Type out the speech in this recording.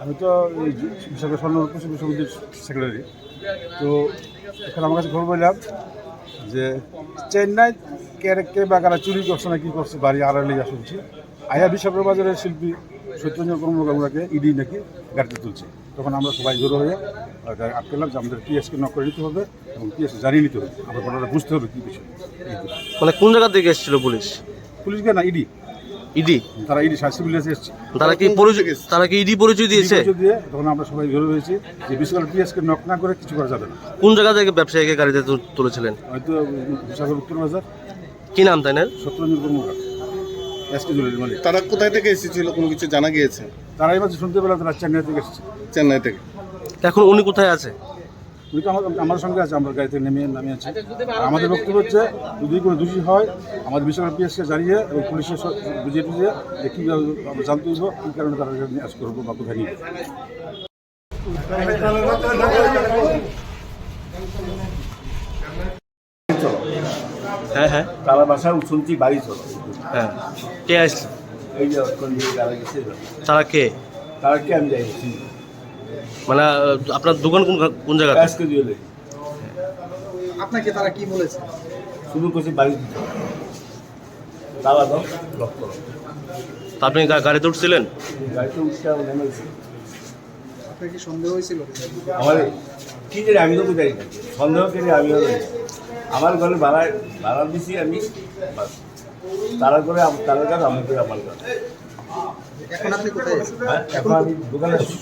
আমি তো এই স্বর্ণ কৃষি বিশ্ববিদ্যালয়ের সেক্রেটারি তো এখানে আমার কাছে খবর পেলাম যে চেন্নাই কে বা কারা চুরি করছে না কি করছে বাড়ি আড়ালে যা শুনছি আয়া বিশ্বের বাজারে শিল্পী সত্যঞ্জন কর্মকারকে ইডি নাকি গাড়িতে তুলছে। তখন আমরা সবাই জড়ো হয়ে আটকেলাম যে আমাদের টিএসকে নক করে নিতে হবে এবং টিএস জানিয়ে নিতে হবে। আমরা ঘটনাটা বুঝতে হবে কী বিষয়। বলে মানে কোন জায়গা থেকে এসেছিল পুলিশ? পুলিশ না ইডি। ইডি? তারা ইডি শাস্তি পুলিশে এসছে। তারা কি পরিচয় তারা কি ইডি পরিচয় দিয়েছে? পরিচয় দিয়ে তখন আমরা সবাই জড়ো হয়েছি যে করে পিএসকে নক না করে কিছু করা যাবে না। কোন জায়গা থেকে ব্যবসায়ীকে গাড়িতে তুলেছিলেন? হয়তো বিশাখার উত্তর বাজার। কি নাম তাই না সত্যরঞ্জন কর্মকার এসকে জুয়েলারি মালিক। তারা কোথায় থেকে এসেছিল? কোনো কিছু জানা গিয়েছে? তারাই মাঝে শুনতে পেলাম তারা চেন্নাই থেকে এসেছে। চেন্নাই থেকে। তা এখন উনি কোথায় আছে? উনি তো আমার আমার সঙ্গে আছে আমরা গাড়িতে নেমে নামে আছে। আমাদের বক্তব্য হচ্ছে যদি কোনো দোষী হয় আমাদের বিশাল পিএসকে জানিয়ে এবং পুলিশের বুঝিয়ে টুঝিয়ে যে কীভাবে জানতে হইব কী কারণে তারা নিয়ে আস করব বা কোথায় নিয়ে হ্যাঁ হ্যাঁ। তারা বাসা শুনছি বাড়ি চলো হ্যাঁ। কে আসছে? এই যে দিয়ে তারা কে? তারা কি আমি যাই মানে আপনার দোকান কোন কোন জায়গাতে? আজকে জুয়েলারি আপনাকে তারা কি বলেছে? শুধু করছি বাড়ি দাও লক করো। তা আপনি গা- গাড়িতে উঠছিলেন? গাড়িতে উঠতে আমি নেমেছি আপনার কি সন্দেহ হয়েছিল? আমার কি জানি আমি তো জানি সন্দেহ করে আমিও জানি আমার ঘরে ভাড়া ভাড়া দিছি আমি বাস। তারা করে আম- তারা কাজ আমি করে আমার কাজ এখন আপনি কোথায় এখন আমি দোকানে আছি।